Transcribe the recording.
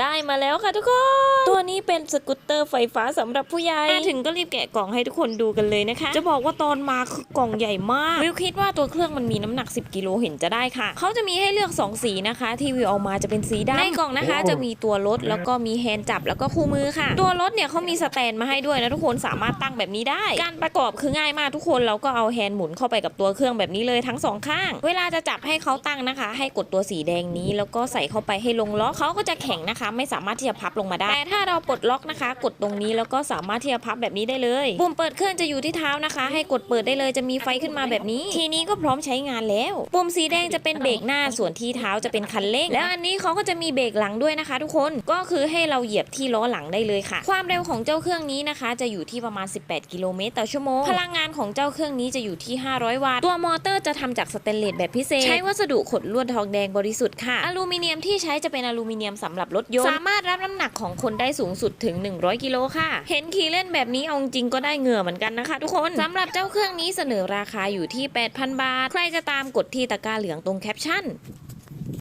ได้มาแล้วค่ะทุกคน ตัวนี้เป็นสกูตเตอร์ไฟฟ้าสำหรับผู้ใหญ่มาถึงก็รีบแกะกล่องให้ทุกคนดูกันเลยนะคะ จะบอกว่าตอนมาคือกล่องใหญ่มาก วิวคิดว่าตัวเครื่องมันมีน้ำหนัก 10 กิโลเห็นจะได้ค่ะ เขาจะมีให้เลือก 2 สีนะคะ ที่วิวเอามาจะเป็นสีดำในกล่องนะคะ จะมีตัวรถแล้วก็มีแฮนด์จับแล้วก็คู่มือค่ะ ตัวรถเนี่ยเขามีสแตนมาให้ด้วยนะทุกคนสามารถตั้งแบบนี้ได้ การประกอบคือง่ายมากทุกคนเราก็เอาแฮนด์หมุนเข้าไปกับตัวเครื่องแบบนี้เลยทั้งสองข้าง เวลาจะจับให้เขาตั้งนะคะ ให้กดตัวสีแดงนี้ แล้วก็ใส่เข้าไปให้ลงล็อกเขาก็จะแข็งนะคะ ไม่สามารถที่จะพับลงมาได้ แต่ถ้าเราปลดล็อกนะคะ กดตรงนี้แล้วก็สามารถที่จะพับแบบนี้ได้เลย ปุ่มเปิดเครื่องจะอยู่ที่เท้านะคะ ให้กดเปิดได้เลยจะมีไฟขึ้นมาแบบนี้ ทีนี้ก็พร้อมใช้งานแล้ว ปุ่มสีแดงจะเป็นเบรกหน้าส่วนที่เท้าจะเป็นคันเร่งแล้วอันนี้เขาก็จะมีเบรกหลังด้วยนะคะ ทุกคนก็คือให้เราเหยียบที่ล้อหลังได้เลยค่ะ ความเร็วของเจ้าเครื่องนี้นะคะ จะอยู่ที่ประมาณ 18 กิโลเมตรต่อชั่วโมงพลังงานของเจ้าเครื่องนี้จะอยู่ที่ 500 วัตต์ตัวมอเตอร์จะทำจากสเตนเลสแบบพิเศษ ใช้วัสดุขดลวดทองแดงบริสุทธิ์ค่ะอลูมิเนียมที่ใช้จะเป็นอลูมิเนียมสำหรับรถยนต์ สามารถรับน้ำหนักของคนได้สูงสุดถึง 100 กิโลค่ะ เห็นขี่เล่นแบบนี้เอาจริงก็ได้เหงื่อเหมือนกันนะคะ ทุกคนสำหรับเจ้าเครื่องนี้เสนอราคาอยู่ที่ 8,000 บาท ใครจะตามกดที่ตะกร้าเหลืองตรงแคปชั่น